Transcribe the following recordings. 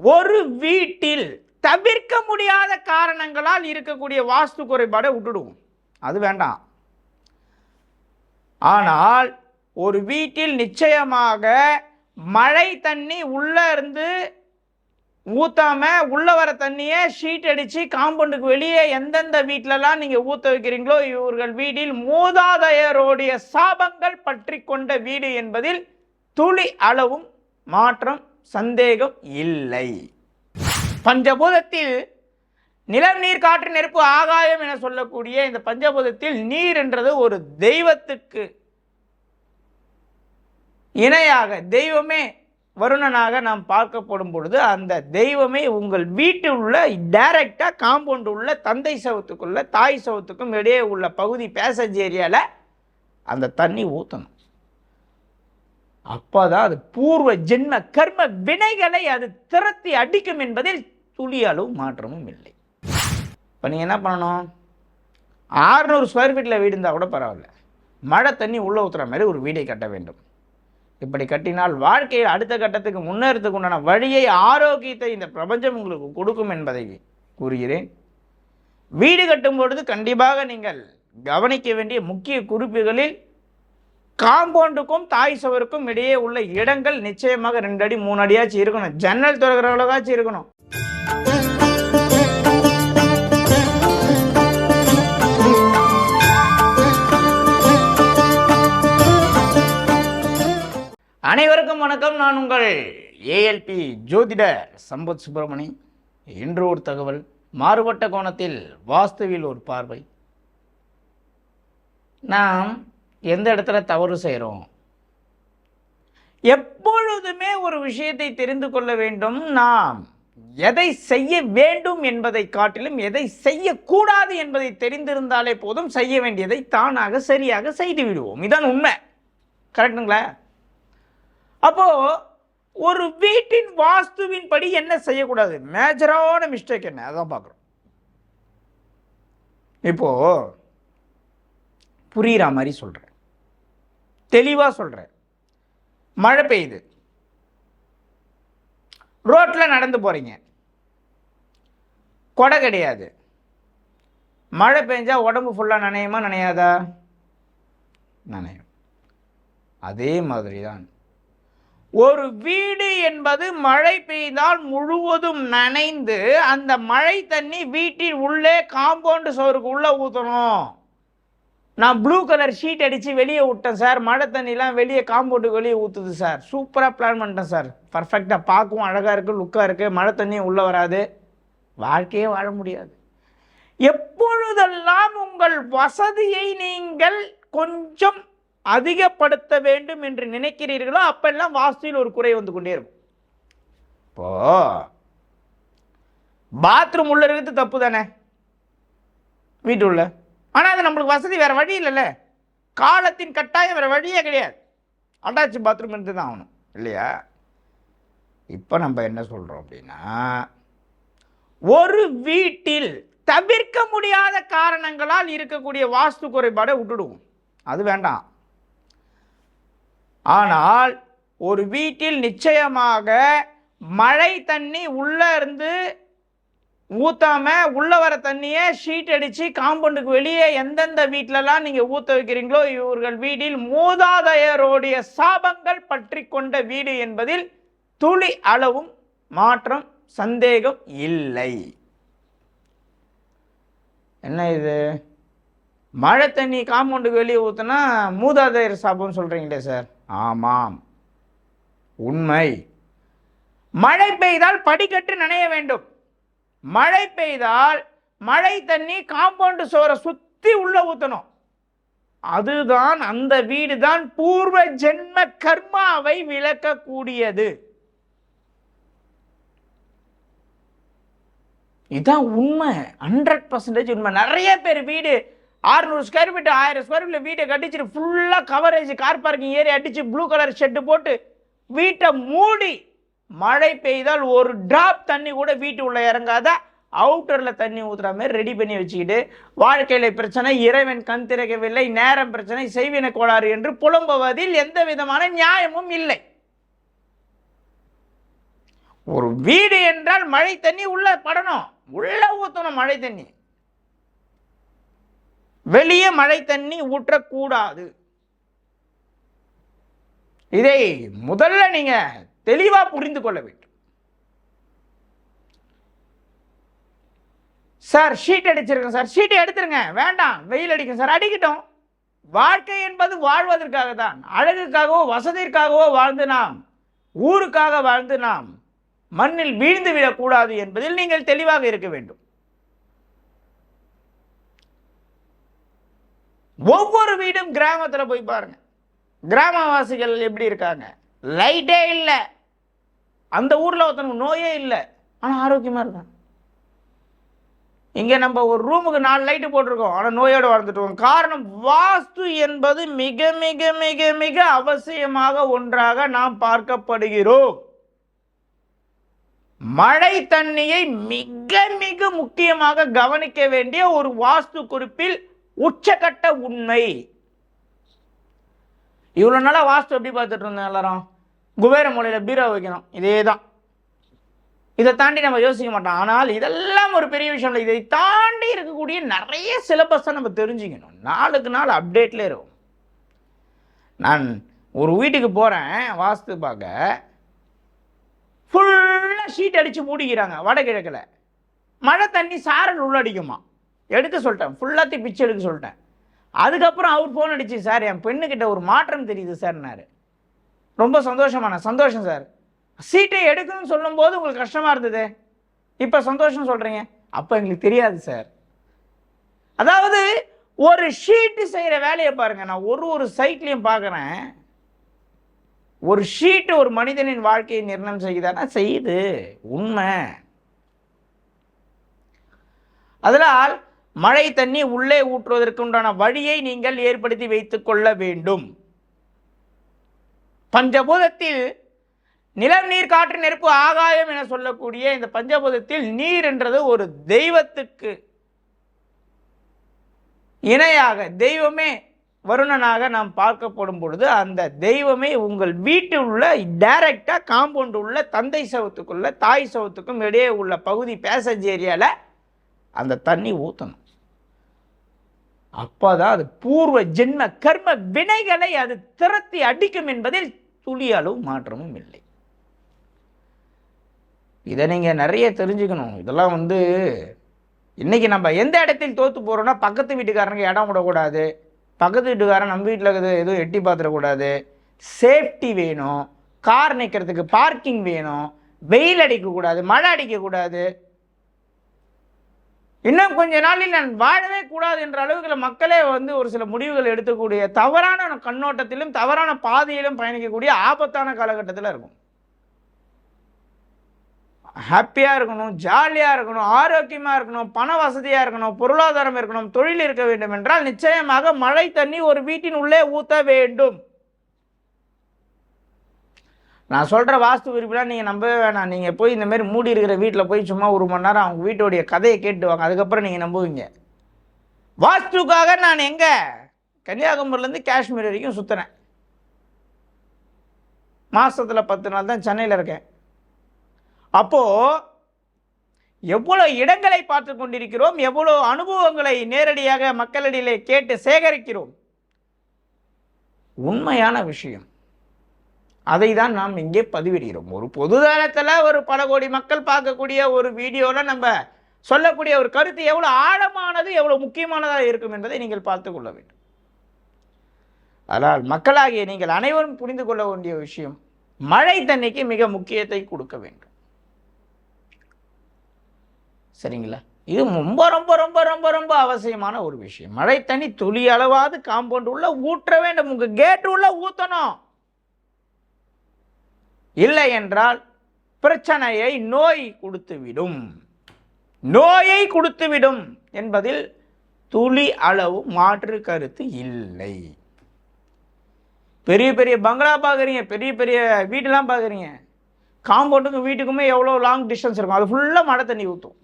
ஒரு வீட்டில் தவிர்க்க முடியாத காரணங்களால் இருக்கக்கூடிய வாஸ்து குறைபாடை விட்டுடுவோம். அது வேண்டாம். ஆனால் ஒரு வீட்டில் நிச்சயமாக மழை தண்ணி உள்ளே இருந்து ஊத்தாம உள்ள வர தண்ணியை ஷீட் அடித்து காம்பவுண்டுக்கு வெளியே எந்தெந்த வீட்டிலலாம் நீங்கள் ஊற்ற வைக்கிறீங்களோ இவர்கள் வீட்டில் மூதாதையருடைய சாபங்கள் பற்றி கொண்ட வீடு என்பதில் துளி அளவும் மாற்றம் சந்தேகம் இல்லை. பஞ்சபூதத்தில் நிலம் நீர் காற்று நெருப்பு ஆகாயம் என சொல்லக்கூடிய இந்த பஞ்சபூதத்தில் நீர் என்றது ஒரு தெய்வத்துக்கு இணையாக தெய்வமே வருணனாக நாம் பார்க்கப்படும் பொழுது அந்த தெய்வமே உங்கள் வீட்டில் உள்ள டைரக்டாக காம்பவுண்ட் உள்ள தந்தை சவத்துக்குள்ள தாய் சவத்துக்கும் இடையே உள்ள பகுதி பேசேஜ் ஏரியாவில் அந்த தண்ணி ஊற்றணும் அப்போதான் அது பூர்வ ஜென்ம கர்ம வினைகளை அது திரத்தி அடிக்கும் என்பதில் துளி அளவு மாற்றமும் இல்லை. இப்போ நீங்கள் என்ன பண்ணணும்? ஆறுநூறு ஸ்கொயர் ஃபீட்டில் வீடு இருந்தால் கூட பரவாயில்ல. மழை தண்ணி உள்ளே ஊற்றுற மாதிரி ஒரு வீடை கட்ட வேண்டும். இப்படி கட்டினால் வாழ்க்கையில் அடுத்த கட்டத்துக்கு முன்னேறதுக்கு உண்டான வழியை ஆரோக்கியத்தை இந்த பிரபஞ்சம் உங்களுக்கு கொடுக்கும் என்பதை கூறுகிறேன். வீடு கட்டும் பொழுது கண்டிப்பாக நீங்கள் கவனிக்க வேண்டிய முக்கிய குறிப்புகளில் காம்பவுண்டுக்கும் தாய் சுவருக்கும் இடையே உள்ள இடங்கள் நிச்சயமாக ரெண்டு அடி மூணு அடியாச்சும் இருக்கணும். ஜன்னல் திறக்கிற அளவாச்சும் இருக்கணும். அனைவருக்கும் வணக்கம். நான் உங்கள் ஏஎல்பி ஜோதிடர் சம்பத் சுப்பிரமணி. இன்று ஒரு தகவல். மாறுபட்ட கோணத்தில் வாஸ்துவில் ஒரு பார்வை. நாம் எந்த இடத்துல தவறு செய்கிறோம் எப்பொழுதுமே ஒரு விஷயத்தை தெரிந்து கொள்ள வேண்டும். நாம் எதை செய்ய வேண்டும் என்பதை காட்டிலும் எதை செய்யக்கூடாது என்பதை தெரிந்திருந்தாலே போதும் செய்ய வேண்டியதை தானாக சரியாக செய்து விடுவோம். இதான் உண்மை. கரெக்டுங்களா? அப்போ ஒரு வீட்டின் வாஸ்துவின் படி என்ன செய்யக்கூடாது? மேஜரான மிஸ்டேக் என்ன? அதான் பார்க்குறோம். இப்போ புரியுற மாதிரி சொல்கிறேன் தெளிவாக சொல்கிறேன் மழை பெய்யுது. ரோட்டில் நடந்து போகிறீங்க கொடை கிடையாது. மழை பெஞ்சால் உடம்பு ஃபுல்லாக நனையுமா நனையாதா? நனையும். அதே மாதிரி தான் ஒரு வீடு என்பது மழை பெய்தால் முழுவதும் நனைந்து அந்த மழை தண்ணி வீட்டின் உள்ளே காம்பவுண்டு சோருக்கு உள்ளே ஊற்றணும் நான் ப்ளூ கலர் ஷீட் அடித்து வெளியே விட்டேன் சார் மழை தண்ணிலாம் வெளியே காம்பவுண்டுக்கு வெளியே ஊற்றுது சார் சூப்பராக பிளான் பண்ணிட்டேன் சார் பர்ஃபெக்டாக பார்க்கவும் அழகாக இருக்குது லுக்காக இருக்குது மழை தண்ணியும் உள்ளே வராது. வாழ்க்கையே வாழ முடியாது. எப்பொழுதெல்லாம் உங்கள் வசதியை நீங்கள் கொஞ்சம் அதிகப்படுத்த வேண்டும் என்று நினைக்கிறீர்களோ அப்பெல்லாம் வாஸ்துவில் ஒரு குறை வந்து கொண்டே இருக்கும். இப்போ பாத்ரூம் உள்ள இருக்கிறது தப்பு தானே? வீட்டு உள்ள. ஆனால் அது நம்மளுக்கு வசதி வேறு வழி இல்லைல்ல. காலத்தின் கட்டாயம் வேறு வழியே கிடையாது. அட்டாச் பாத்ரூம் இருந்து தான் ஆகணும். இல்லையா? இப்போ நம்ம என்ன சொல்கிறோம் அப்படின்னா ஒரு வீட்டில் தவிர்க்க முடியாத காரணங்களால் இருக்கக்கூடிய வாஸ்து குறைபாடை விட்டுடுவோம். அது வேண்டாம். ஆனால் ஒரு வீட்டில் நிச்சயமாக மழை தண்ணி உள்ளே இருந்து ஊத்தாம உள்ள வர தண்ணியை ஷீட் அடிச்சு காம்பவுண்டுக்கு வெளியே எந்தெந்த வீட்டிலலாம் நீங்க ஊத்த வைக்கிறீங்களோ இவர்கள் வீட்டில் மூதாதையருடைய சாபங்கள் பற்றி கொண்ட வீடு என்பதில் துளி அளவும் மாற்றம் சந்தேகம் இல்லை. என்ன இது? மழை தண்ணி காம்பவுண்டுக்கு வெளியே ஊற்றுனா மூதாதையர் சாபம்னு சொல்கிறீங்களே சார். ஆமாம். உண்மை. மழை பெய்தால் படிக்கட்டு நனைய வேண்டும். மழை பெய்தால் மழை தண்ணி காம்பவுண்டு சோரை சுற்றி உள்ளே ஊற்றணும் அதுதான் அந்த வீடு தான் பூர்வ ஜென்ம கர்மாவை விளக்கக்கூடியது. இதுதான் உண்மை. ஹண்ட்ரட் பர்சன்டேஜ் உண்மை. நிறைய பேர் வீடு ஆறுநூறு ஸ்கொயர் ஃபீட் ஆயிரம் ஸ்கொயர் ஃபீட்டில் வீட்டை கட்டிச்சுட்டு ஃபுல்லாக கவரேஜ் கார் பார்க்கிங் ஏரியா அடித்து ப்ளூ கலர் ஷெட்டு போட்டு வீட்டை மூடி மழை பெய்தால் ஒரு டிராப் தண்ணி கூட வீட்டு உள்ள இறங்காத அவுட்டரில் தண்ணி ஊற்றுற மாதிரி ரெடி பண்ணி வச்சுக்கிட்டு வாழ்க்கையில் பிரச்சனை இறைவன் கண் திறக்கவில்லை நேரம் பிரச்சனை செய்வின கோளாறு என்று புலம்புவதில் எந்த விதமான நியாயமும் இல்லை. ஒரு வீடு என்றால் மழை தண்ணி உள்ள படணும். உள்ள ஊற்றணும் மழை தண்ணி. வெளியே மழை தண்ணி ஊற்றக்கூடாது. இதை முதல்ல நீங்கள் தெளிவாக புரிந்து கொள்ள வேண்டும். சார் ஷீட் அடிச்சிருக்கேன் சார். ஷீட்டை எடுத்துருங்க. வேண்டாம். வெயில் அடிக்கும் சார். அடிக்கட்டும். வாழ்க்கை என்பது வாழ்வதற்காக தான். அழகுக்காகவோ வசதிக்காகவோ வாழ்ந்து நாம் ஊருக்காக வாழ்ந்து நாம் மண்ணில் வீழ்ந்து விடக்கூடாது என்பதில் நீங்கள் தெளிவாக இருக்க வேண்டும். ஒவ்வொரு வீடும் கிராமத்தில் போய் பாருங்க. கிராமவாசிகள் எப்படி இருக்காங்க? லைட்டே இல்லை. அந்த ஊரில் ஒருத்தனுக்கு நோயே இல்லை. ஆனால் ஆரோக்கியமாக இருக்கான் இங்கே நம்ம ஒரு ரூமுக்கு நாலு லைட்டு போட்டிருக்கோம். ஆனால் நோயோடு வாழ்ந்துட்டுருக்கோம் காரணம் வாஸ்து என்பது மிக மிக மிக மிக அவசியமாக ஒன்றாக நாம் பார்க்கப்படுகிறோம். மழை தண்ணியை மிக மிக முக்கியமாக கவனிக்க வேண்டிய ஒரு வாஸ்து குறிப்பில் உச்சகட்ட உண்மை. இவ்வளோ நாளாக வாஸ்து எப்படி பார்த்துட்டு இருந்தேன் எல்லாரும்? குபேர மூலையில் பீரோ வைக்கணும். இதே தான் இதை தாண்டி நம்ம யோசிக்க மாட்டோம். ஆனால் இதெல்லாம் ஒரு பெரிய விஷயம் இல்லை. இதை தாண்டி இருக்கக்கூடிய நிறைய சிலபஸை நம்ம தெரிஞ்சுக்கணும். நாளுக்கு நாள் அப்டேட்ல இருக்கும். நான் ஒரு வீட்டுக்கு போகிறேன் வாஸ்து பார்க்க. ஃபுல்லாக ஷீட் அடித்து மூடிக்கிறாங்க வடகிழக்கில் மழை தண்ணி சாரல் உள்ள அடிக்குமா? எடுக்க சொல்லிட்டேன். ஃபுல்லாத்தையும் பிச்சு எடுக்க சொல்லிட்டேன். அதுக்கப்புறம் அவர் ஃபோன் அடிச்சு சார் என் பெண்ணுக்கிட்ட ஒரு மாற்றம் தெரியுது சார்னாரு ரொம்ப சந்தோஷமான சந்தோஷம் சார். சீட்டை எடுக்கணும்னு சொல்லும்போது உங்களுக்கு கஷ்டமாக இருந்தது? இப்போ சந்தோஷம் சொல்கிறீங்க அப்போ எங்களுக்கு தெரியாது சார். அதாவது ஒரு ஷீட்டு செய்கிற வேலையை பாருங்கள் நான் ஒரு ஒரு சைட்லேயும் பார்க்குறேன் ஒரு ஷீட்டு ஒரு மனிதனின் வாழ்க்கையை நிர்ணயம் செய்யுதானா? செய்யுது. உண்மை. அதனால் மழை தண்ணி உள்ளே ஊற்றுவதற்கு உண்டான வழியை நீங்கள் ஏற்படுத்தி வைத்துக்கொள்ள வேண்டும். பஞ்சபூதத்தில் நிலம் நீர் காற்று நெருப்பு ஆகாயம் என சொல்லக்கூடிய இந்த பஞ்சபூதத்தில் நீர் என்றது ஒரு தெய்வத்துக்கு இணையாக தெய்வமே வருணனாக நாம் பார்க்கப்படும் பொழுது அந்த தெய்வமே உங்கள் வீட்டில் உள்ள டைரக்டாக காம்பவுண்ட் உள்ள தந்தை சவத்துக்குள்ள தாய் சவத்துக்கும் இடையே உள்ள பகுதி பேசேஜ் ஏரியாவில் அந்த தண்ணி ஊற்றணும் அப்போதான் அது பூர்வ ஜென்ம கர்ம வினைகளை அது திரத்தி அடிக்கும் என்பதில் துளி அளவு மாற்றமும் இல்லை. இதை நீங்கள் நிறைய தெரிஞ்சுக்கணும். இதெல்லாம் வந்து இன்றைக்கி நம்ம எந்த இடத்தில் தோற்று போகிறோம்னா பக்கத்து வீட்டுக்காரனுக்கு இடம் விடக்கூடாது. பக்கத்து வீட்டுக்காரன் நம்ம வீட்டில் இருக்கிறது எதுவும் எட்டி பார்த்துடக்கூடாது. சேஃப்டி வேணும். கார் நிற்கிறதுக்கு பார்க்கிங் வேணும். வெயில் அடிக்கக்கூடாது மழை அடிக்கக்கூடாது. இன்னும் கொஞ்ச நாளில் நான் வாழவே கூடாது என்ற அளவுக்கு மக்களே வந்து ஒரு சில முடிவுகள் எடுக்கக்கூடிய தவறான கண்ணோட்டத்திலும் தவறான பாதையிலும் பயணிக்கக்கூடிய ஆபத்தான காலகட்டத்தில் இருக்கும். ஹாப்பியாக இருக்கணும் ஜாலியாக இருக்கணும் ஆரோக்கியமாக இருக்கணும் பண வசதியாக இருக்கணும் பொருளாதாரம் இருக்கணும் தொழில் இருக்க வேண்டும் என்றால் நிச்சயமாக மழை தண்ணி ஒரு வீட்டின் உள்ளே ஊற்ற வேண்டும். நான் சொல்கிற வாஸ்து குறிப்பெல்லாம் நீங்கள் நம்பவே வேணாம். நீங்கள் போய் இந்த மாதிரி மூடி இருக்கிற வீட்டில் போய் சும்மா ஒரு மணி நேரம் அவங்க வீட்டுடைய கதையை கேட்டு வாங்க. அதுக்கப்புறம் நீங்கள் நம்புவீங்க. வாஸ்துக்காக நான் எங்கே? கன்னியாகுமரிலேருந்து காஷ்மீர் வரைக்கும் சுற்றுறேன் மாதத்தில் பத்து நாள் தான் சென்னையில் இருக்கேன். அப்போது எவ்வளோ இடங்களை பார்த்து கொண்டிருக்கிறோம் எவ்வளோ அனுபவங்களை நேரடியாக மக்களிடையிலே கேட்டு சேகரிக்கிறோம். உண்மையான விஷயம். அதை தான் நாம் இங்கே பதிவிடுகிறோம். ஒரு பொதுதளத்தில் ஒரு பல கோடி மக்கள் பார்க்கக்கூடிய ஒரு வீடியோவில் நம்ம சொல்லக்கூடிய ஒரு கருத்து எவ்வளோ ஆழமானது எவ்வளோ முக்கியமானதாக இருக்கும் என்பதை நீங்கள் பார்த்து கொள்ள வேண்டும். அதனால் மக்களாகிய நீங்கள் அனைவரும் புரிந்து கொள்ள வேண்டிய விஷயம் மழை தண்ணிக்கு மிக முக்கியத்தை கொடுக்க வேண்டும். சரிங்களா? இது ரொம்ப ரொம்ப ரொம்ப ரொம்ப ரொம்ப அவசியமான ஒரு விஷயம். மழை தண்ணி துளி அளவாவது காம்பவுண்ட் உள்ள ஊற்ற வேண்டும். உங்கள் கேட்டு உள்ள ஊற்றணும் இல்லை என்றால் பிரச்சனையை நோய் கொடுத்துவிடும். நோயை கொடுத்துவிடும் என்பதில் துளி அளவு மாற்று கருத்து இல்லை. பெரிய பெரிய பங்களா பார்க்குறீங்க பெரிய பெரிய வீடெல்லாம் பார்க்குறீங்க காம்பவுண்டுக்கும் வீட்டுக்குமே எவ்வளோ லாங் டிஸ்டன்ஸ் இருக்கும். அது ஃபுல்லாக மழை தண்ணி ஊற்றும்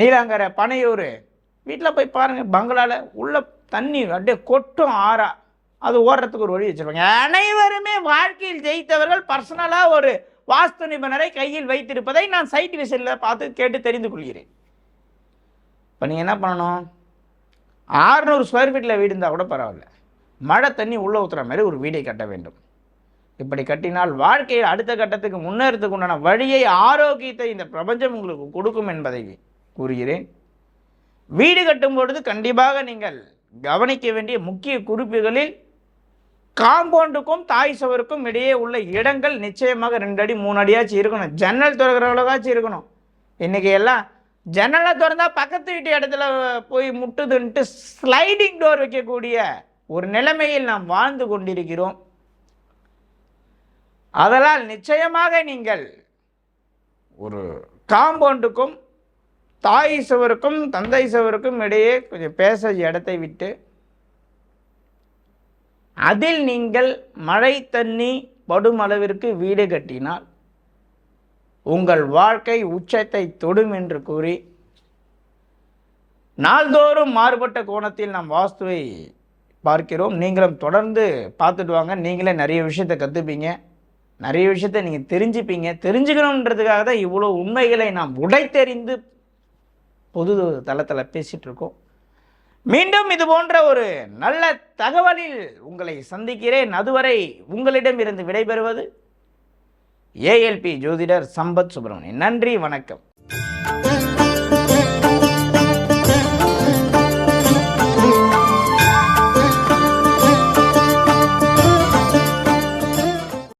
நீலாங்கரை பனையூர் வீட்டில் போய் பாருங்கள் பங்களாவில் உள்ள தண்ணி அப்படியே கொட்டும் ஆறா. அது ஓடுறதுக்கு ஒரு வழி வச்சுருப்பாங்க அனைவருமே வாழ்க்கையில் ஜெயித்தவர்கள் பர்சனலாக ஒரு வாஸ்து நிபுணரை கையில் வைத்திருப்பதை நான் சைட் விசிட்டில் பார்த்து கேட்டு தெரிந்து கொள்கிறேன். இப்போ நீங்கள் என்ன பண்ணணும்? ஆறுநூறு ஸ்கொயர் ஃபீட்டில் வீடு இருந்தால் கூட பரவாயில்ல. மழை தண்ணி உள்ளே ஊற்றுற மாதிரி ஒரு வீடை கட்ட வேண்டும். இப்படி கட்டினால் வாழ்க்கையில் அடுத்த கட்டத்துக்கு முன்னேறதுக்கு உண்டான வழியை ஆரோக்கியத்தை இந்த பிரபஞ்சம் உங்களுக்கு கொடுக்கும் என்பதை கூறுகிறேன். வீடு கட்டும் பொழுது கண்டிப்பாக நீங்கள் கவனிக்க வேண்டிய முக்கிய குறிப்புகளில் காம்பவுண்டுக்கும் தாய் சுவருக்கும் இடையே உள்ள இடங்கள் நிச்சயமாக ரெண்டு அடி மூணு அடியாச்சும் இருக்கணும். ஜன்னல் திறக்கிற அளவுக்காச்சும் இருக்கணும். இன்றைக்கி எல்லாம் ஜன்னலை திறந்தா பக்கத்து வீட்டு இடத்துல போய் முட்டுதுன்ட்டு ஸ்லைடிங் டோர் வைக்கக்கூடிய ஒரு நிலைமையில் நாம் வாழ்ந்து கொண்டிருக்கிறோம். அதனால் நிச்சயமாக நீங்கள் ஒரு காம்பவுண்டுக்கும் தாய் சுவருக்கும் தந்தை சுவருக்கும் இடையே கொஞ்சம் பேச இடத்தை விட்டு அதில் நீங்கள் மழை தண்ணி படும் அளவிற்கு வீடு கட்டினால் உங்கள் வாழ்க்கை உச்சத்தை தொடும் என்று கூறி நாள்தோறும் மாறுபட்ட கோணத்தில் நாம் வாஸ்துவை பார்க்கிறோம். நீங்களும் தொடர்ந்து பார்த்துட்டு வாங்க. நீங்களே நிறைய விஷயத்தை கற்றுப்பீங்க நிறைய விஷயத்தை நீங்கள் தெரிஞ்சுப்பீங்க. தெரிஞ்சுக்கணுன்றதுக்காக தான் இவ்வளோ உண்மைகளை நாம் உடைத்தெறிந்து பொது தளத்தில் பேசிகிட்ருக்கோம் மீண்டும் இது போன்ற ஒரு நல்ல தகவலில் உங்களை சந்திக்கிறேன். அதுவரை உங்களிடம் இருந்து விடைபெறுவது ஏஎல்பி ஜோதிடர் சம்பத் சுப்பிரமணியன் நன்றி வணக்கம்.